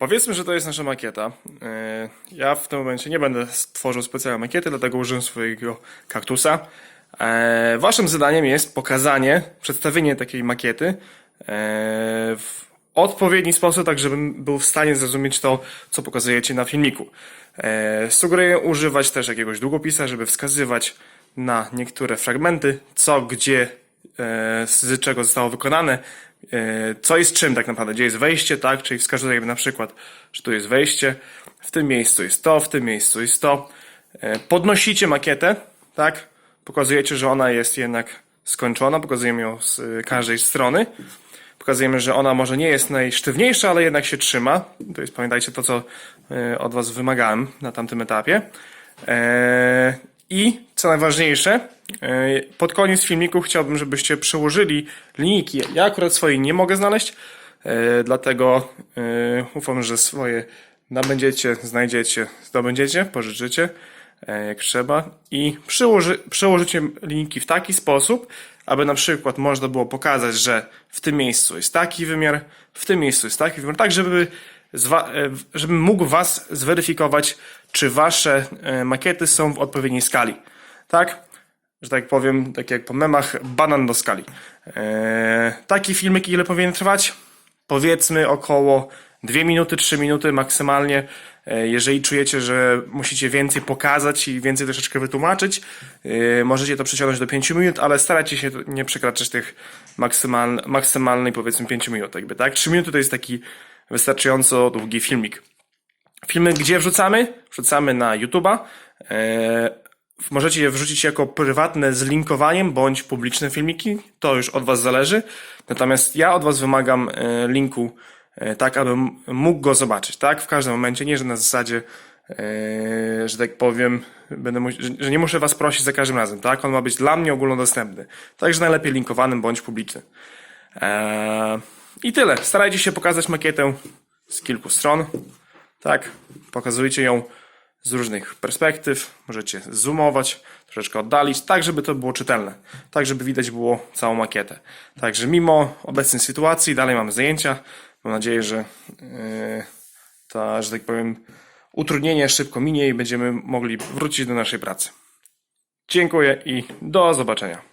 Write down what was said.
Powiedzmy, że to jest nasza makieta. E, Ja w tym momencie nie będę tworzył specjalnej makiety, dlatego użyłem swojego kaktusa. E, Waszym zadaniem jest pokazanie, przedstawienie takiej makiety e, w odpowiedni sposób, tak żebym był w stanie zrozumieć to, co pokazujecie na filmiku. Sugeruję używać też jakiegoś długopisa, żeby wskazywać na niektóre fragmenty, co, gdzie, z czego zostało wykonane, co jest czym tak naprawdę, gdzie jest wejście, tak, czyli wskazuję na przykład, że tu jest wejście, w tym miejscu jest to, w tym miejscu jest to. E, Podnosicie makietę, tak, pokazujecie, że ona jest jednak skończona, pokazujemy ją z e, każdej strony. Pokazujemy, że ona może nie jest najsztywniejsza, ale jednak się trzyma. To jest, pamiętajcie, to, co e, od Was wymagałem na tamtym etapie. I co najważniejsze, e, pod koniec filmiku chciałbym, żebyście przełożyli linijki. Ja akurat swojej nie mogę znaleźć, e, dlatego e, ufam, że swoje nabędziecie, znajdziecie, zdobędziecie, pożyczycie jak trzeba i przyłoży, przełożycie linijki w taki sposób, aby na przykład można było pokazać, że w tym miejscu jest taki wymiar, w tym miejscu jest taki wymiar, tak żeby, żebym mógł Was zweryfikować, czy Wasze e, makiety są w odpowiedniej skali. Tak? Że tak powiem, tak jak po memach, banan do skali. E, taki filmik ile powinien trwać? Powiedzmy około 2 minuty, 3 minuty maksymalnie. E, Jeżeli czujecie, że musicie więcej pokazać i więcej troszeczkę wytłumaczyć, e, możecie to przeciągnąć do 5 minut, ale starajcie się nie przekraczać tych maksymal, maksymalnej powiedzmy 5 minut. Jakby, tak? 3 minuty to jest taki wystarczająco długi filmik. Filmy gdzie wrzucamy? Wrzucamy na YouTube'a. E, możecie je wrzucić jako prywatne z linkowaniem bądź publiczne filmiki. To już od Was zależy. Natomiast ja od Was wymagam e, linku e, tak, abym mógł go zobaczyć, tak? W każdym momencie, nie że na zasadzie, że tak powiem, będę że, że nie muszę Was prosić za każdym razem, tak? On ma być dla mnie ogólnodostępny. Także najlepiej linkowanym bądź publiczny. E, I tyle. Starajcie się pokazać makietę z kilku stron. Tak, pokazujcie ją z różnych perspektyw, możecie zoomować, troszeczkę oddalić, tak żeby to było czytelne, tak żeby widać było całą makietę. Także mimo obecnej sytuacji dalej mamy zajęcia. Mam nadzieję, że yy, ta, że tak powiem, utrudnienie szybko minie i będziemy mogli wrócić do naszej pracy. Dziękuję i do zobaczenia.